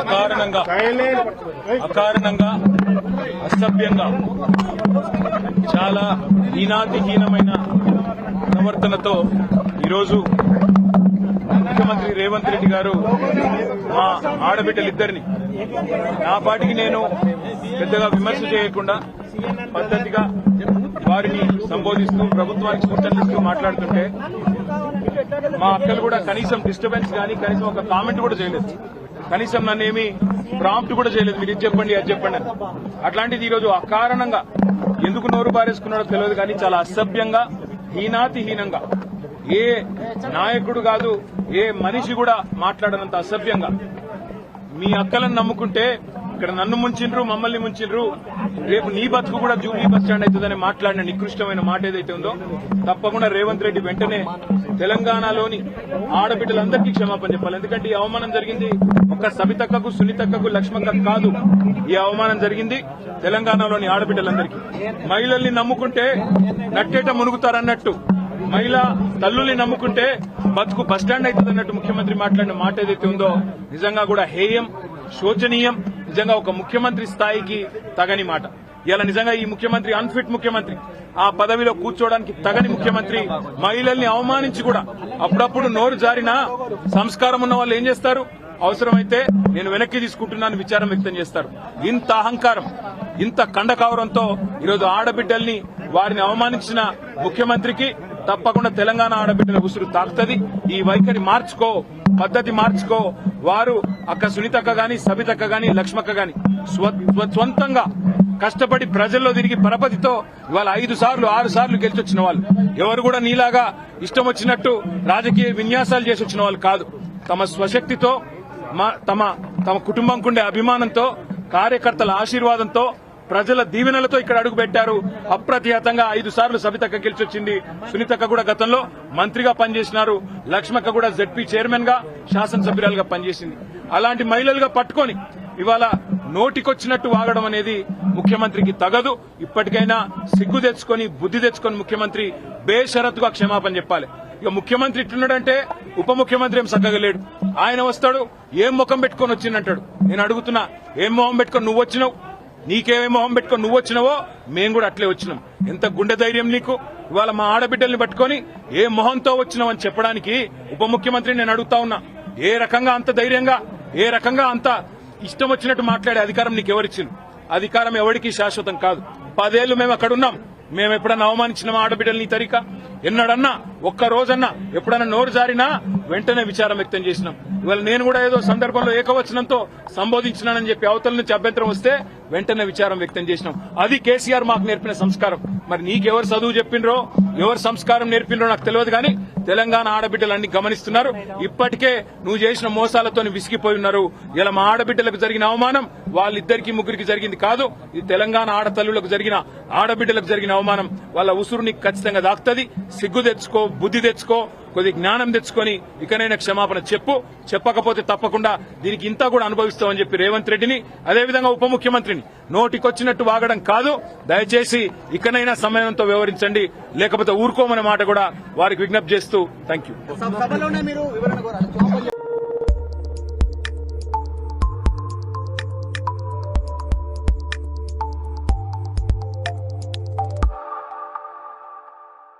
అకారణంగా అకారణంగా అసభ్యంగా చాలా హీనాతిహీనమైన ప్రవర్తనతో ఈరోజు ముఖ్యమంత్రి రేవంత్ రెడ్డి గారు మా ఆడబిడ్డలిద్దరిని నా పాటికి నేను పెద్దగా విమర్శ చేయకుండా పద్ధతిగా వారిని సంబోధిస్తూ ప్రభుత్వానికి సూచనలు ఇస్తూ మాట్లాడుతుంటే మా అక్కలు కూడా కనీసం డిస్టర్బెన్స్ కానీ కనీసం ఒక కామెంట్ కూడా చేయలేదు. కనీసం నన్నేమి ప్రాంప్ట్ కూడా చేయలేదు. మీరు ఇది చెప్పండి అది చెప్పండి అని. అట్లాంటిది ఈరోజు అకారణంగా ఎందుకు నోరు బారేసుకున్నాడో తెలియదు కానీ చాలా అసభ్యంగా హీనాతిహీనంగా ఏ నాయకుడు కాదు ఏ మనిషి కూడా మాట్లాడనంత అసభ్యంగా. మీ అక్కలను నమ్ముకుంటే ఇక్కడ నన్ను ముంచిండ్రు మమ్మల్ని ముంచిండ్రు రేపు నీ బతుకు కూడా జూబ్లీ బస్ స్టాండ్ అవుతుందని మాట్లాడిన నికృష్టమైన మాట ఏదైతే ఉందో తప్పకుండా రేవంత్ రెడ్డి వెంటనే తెలంగాణలోని ఆడబిడ్డలందరికీ క్షమాపణ చెప్పాలి. ఎందుకంటే ఈ అవమానం జరిగింది ఒక్క సబితక్కకు సునీతక్కకు లక్ష్మక్కకు కాదు. ఈ అవమానం జరిగింది తెలంగాణలోని ఆడబిడ్డలందరికీ. మహిళల్ని నమ్ముకుంటే నట్టేట మునుగుతారన్నట్టు. మహిళా తల్లుల్ని నమ్ముకుంటే బతుకు బస్టాండ్ అవుతుంది అన్నట్టు ముఖ్యమంత్రి మాట్లాడిన మాట ఏదైతే ఉందో నిజంగా కూడా హేయం శోచనీయం నిజంగా ఒక ముఖ్యమంత్రి స్థాయికి తగని మాట. ఇలా నిజంగా ఈ ముఖ్యమంత్రి అన్ఫిట్ ముఖ్యమంత్రి ఆ పదవిలో కూర్చోవడానికి తగని ముఖ్యమంత్రి మహిళల్ని అవమానించి కూడా అప్పుడప్పుడు నోరు జారినా సంస్కారం ఉన్న వాళ్ళు ఏం చేస్తారు? అవసరమైతే నేను వెనక్కి తీసుకుంటున్నాను విచారం వ్యక్తం చేస్తారు. ఇంత అహంకారం ఇంత కండకావరంతో ఈరోజు ఆడబిడ్డల్ని వారిని అవమానించిన ముఖ్యమంత్రికి తప్పకుండా తెలంగాణ ఆడబిడ్డల ఉసురు తాకుతుంది. ఈ వైఖరి మార్చుకో పద్ధతి మార్చుకో. వారు అక్క సునీతక్క గాని సబితక్క గాని లక్ష్మక్క గాని స్వ- స్వ- స్వంతంగా కష్టపడి ప్రజల్లో తిరిగి పరపతితో ఇవాళ ఐదు సార్లు ఆరు సార్లు గెలిచొచ్చిన వాళ్ళు. ఎవరు కూడా నీలాగా ఇష్టం వచ్చినట్టు రాజకీయ విన్యాసాలు చేసి వచ్చిన వాళ్ళు కాదు. తమ స్వశక్తితో మా- తమ తమ కుటుంబంకుండే అభిమానంతో కార్యకర్తల ఆశీర్వాదంతో ప్రజల దీవెనలతో ఇక్కడ అడుగు పెట్టారు. అప్రతిహతంగా ఐదు సార్లు సబితక్క గెలిచొచ్చింది. సునీతక్క కూడా గతంలో మంత్రిగా పనిచేసినారు. లక్ష్మక్క కూడా జెడ్పీ చైర్మన్గా శాసనసభ్యురాలుగా పనిచేసింది. అలాంటి మహిళలుగా పట్టుకొని ఇవాళ నోటికొచ్చినట్టు వాగడం అనేది ముఖ్యమంత్రికి తగదు. ఇప్పటికైనా సిగ్గు తెచ్చుకొని బుద్ధి తెచ్చుకొని ముఖ్యమంత్రి బేషరత్గా క్షమాపణ చెప్పాలి. ఇక ముఖ్యమంత్రి ఇట్లున్నాడంటే ఉప ముఖ్యమంత్రి ఏం చక్కగా లేడు. ఆయన వస్తాడు ఏం ముఖం పెట్టుకొని వచ్చిందంటాడు. నేను అడుగుతున్నా ఏం మొహం పెట్టుకొని నువ్వు వచ్చినావు? నీకేమే మొహం పెట్టుకొని నువ్వు వచ్చినావో? మేము కూడా అట్లే వచ్చినాం. ఎంత గుండె ధైర్యం నీకు? ఇవాళ మా ఆడబిడ్డల్ని పట్టుకొని ఏ మొహంతో వచ్చినావు అని చెప్పడానికి ఉప ముఖ్యమంత్రి నేను అడుగుతా ఉన్నా. ఏ రకంగా అంత ధైర్యంగా ఏ రకంగా అంత ఇష్టం వచ్చినట్టు మాట్లాడే అధికారం నీకు ఎవరిచ్చింది అధికారం ఎవరికి శాశ్వతం కాదు. పదేళ్ళు మేము అక్కడున్నాం మేము ఎప్పుడన్నా అవమానించిన మా ఆడబిడ్డల్ని తరిక? ఎన్నడన్నా ఒక్క రోజన్నా ఎప్పుడన్నా నోరు జారినా వెంటనే విచారం వ్యక్తం చేసినాం. ఇవాళ నేను కూడా ఏదో సందర్భంలో ఏకవచనంతో సంబోధించినానని చెప్పి అవతల నుంచి అభ్యంతరం వస్తే వెంటనే విచారం వ్యక్తం చేసినాం. అది కేసీఆర్ మాకు నేర్పిన సంస్కారం. మరి నీకెవరు చదువు చెప్పిండ్రో? ఎవరు సంస్కారం నేర్పిండ్రో నాకు తెలియదు కానీ తెలంగాణ ఆడబిడ్డలన్నీ గమనిస్తున్నారు. ఇప్పటికే నువ్వు చేసిన మోసాలతో విసిగిపోయి ఉన్నారు. ఇలా మా ఆడబిడ్డలకు జరిగిన అవమానం వాళ్ళిద్దరికి ముగ్గురికి జరిగింది కాదు. ఇది తెలంగాణ ఆడతల్లులకు జరిగిన ఆడబిడ్డలకు జరిగిన అవమానం వాళ్ళ ఉసురు నీకు ఖచ్చితంగా దాక్తుంది. సిగ్గు తెచ్చుకో బుద్ధి తెచ్చుకో కొద్ది జ్ఞానం తెచ్చుకొని ఇకనైనా క్షమాపణ చెప్పు. చెప్పకపోతే తప్పకుండా దీనికి ఇంత కూడా అనుభవిస్తామని చెప్పి రేవంత్ రెడ్డిని అదేవిధంగా ఉప ముఖ్యమంత్రిని. నోటికొచ్చినట్టు వాగడం కాదు. దయచేసి ఇకనైనా సమయంతో వ్యవహరించండి లేకపోతే ఊరుకోమనే మాట కూడా వారికి విజ్ఞప్తి చేస్తూ థ్యాంక్ యూ